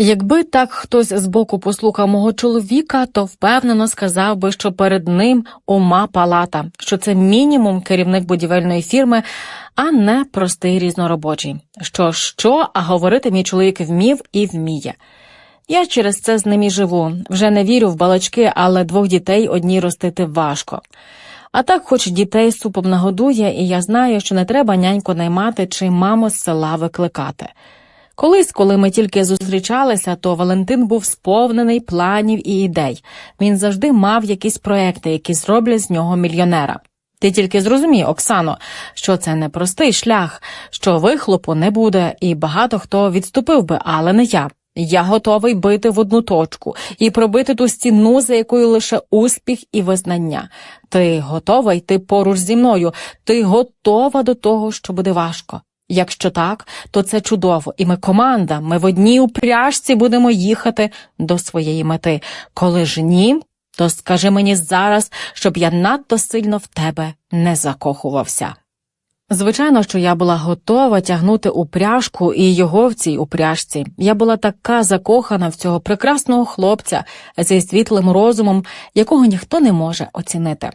Якби так хтось збоку послухав мого чоловіка, то впевнено сказав би, що перед ним ума палата, що це мінімум керівник будівельної фірми, а не простий різноробочий. Що що, а говорити мій чоловік вмів і вміє. Я через це з ним і живу. Вже не вірю в балачки, але двох дітей одній ростити важко. А так, хоч дітей супом нагодує, і я знаю, що не треба няньку наймати чи маму з села викликати. Колись, коли ми тільки зустрічалися, то Валентин був сповнений планів і ідей. Він завжди мав якісь проекти, які зроблять з нього мільйонера. Ти тільки зрозумій, Оксано, що це не простий шлях, що вихлопу не буде, і багато хто відступив би, але не я. Я готовий бити в одну точку і пробити ту стіну, за якою лише успіх і визнання. Ти готова йти поруч зі мною, ти готова до того, що буде важко. Якщо так, то це чудово, і ми команда, ми в одній упряжці будемо їхати до своєї мети. Коли ж ні, то скажи мені зараз, щоб я надто сильно в тебе не закохувався. Звичайно, що я була готова тягнути упряжку і його в цій упряжці. Я була така закохана в цього прекрасного хлопця зі світлим розумом, якого ніхто не може оцінити.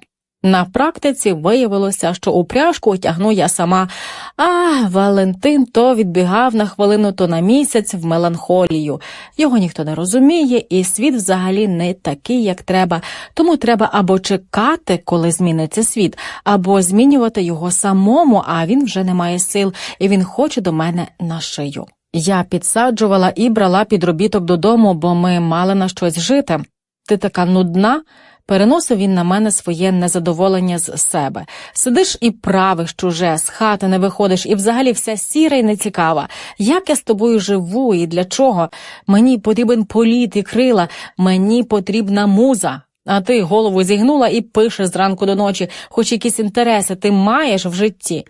На практиці виявилося, що упряжку тягну я сама, а Валентин то відбігав на хвилину, то на місяць в меланхолію. Його ніхто не розуміє, і світ взагалі не такий, як треба. Тому треба або чекати, коли зміниться світ, або змінювати його самому, а він вже не має сил, і він хоче до мене на шию. Я підсаджувала і брала підробіток додому, бо ми мали на щось жити. Ти така нудна. Переносив він на мене своє незадоволення з себе. Сидиш і правиш чуже, з хати не виходиш, і взагалі вся сіра й нецікава. Як я з тобою живу і для чого? Мені потрібен політ і крила, мені потрібна муза. А ти голову зігнула і пишеш зранку до ночі, хоч якісь інтереси ти маєш в житті.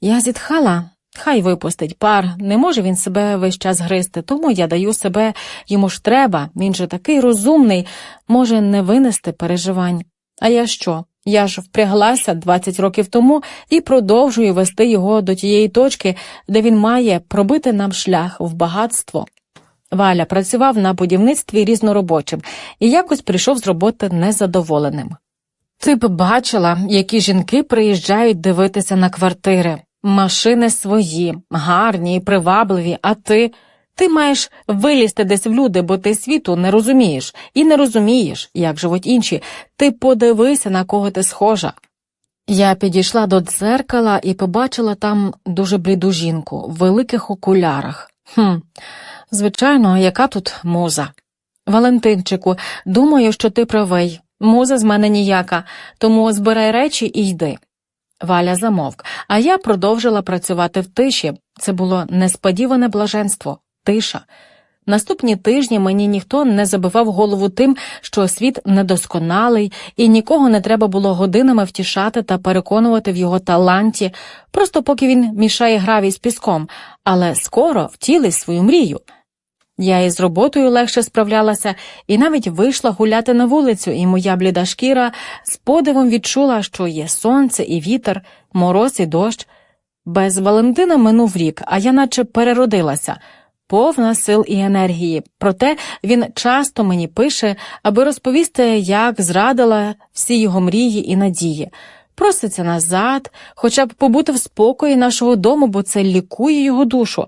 Я зітхала. Хай випустить пар, не може він себе весь час гризти, тому я даю себе, йому ж треба, він же такий розумний, може не винести переживань. А я що? Я ж впряглася 20 років тому і продовжую вести його до тієї точки, де він має пробити нам шлях в багатство. Валя працював на будівництві різноробочим і якось прийшов з роботи незадоволеним. Ти б бачила, які жінки приїжджають дивитися на квартири. Машини свої, гарні і привабливі, а ти. Ти маєш вилізти десь в люди, бо ти світу не розумієш, і не розумієш, як живуть інші. Ти подивися, на кого ти схожа. Я підійшла до дзеркала і побачила там дуже бліду жінку в великих окулярах. Хм, звичайно, яка тут муза? Валентинчику, думаю, що ти правий. Муза з мене ніяка, тому збирай речі і йди. Валя замовк, а я продовжила працювати в тиші. Це було несподіване блаженство, тиша. Наступні тижні мені ніхто не забивав голову тим, що світ недосконалий, і нікого не треба було годинами втішати та переконувати в його таланті, просто поки він мішає гравій з піском, але скоро втілить свою мрію. Я із роботою легше справлялася і навіть вийшла гуляти на вулицю, і моя бліда шкіра з подивом відчула, що є сонце і вітер, мороз і дощ. Без Валентина минув рік, а я наче переродилася, повна сил і енергії. Проте він часто мені пише, аби розповісти, як зрадила всі його мрії і надії. Проситься назад, хоча б побути в спокої нашого дому, бо це лікує його душу.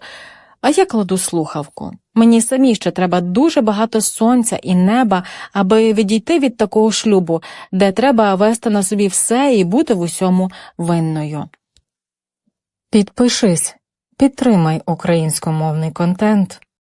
А я кладу слухавку. Мені самі ще треба дуже багато сонця і неба, аби відійти від такого шлюбу, де треба вести на собі все і бути в усьому винною. Підпишись, підтримай українськомовний контент.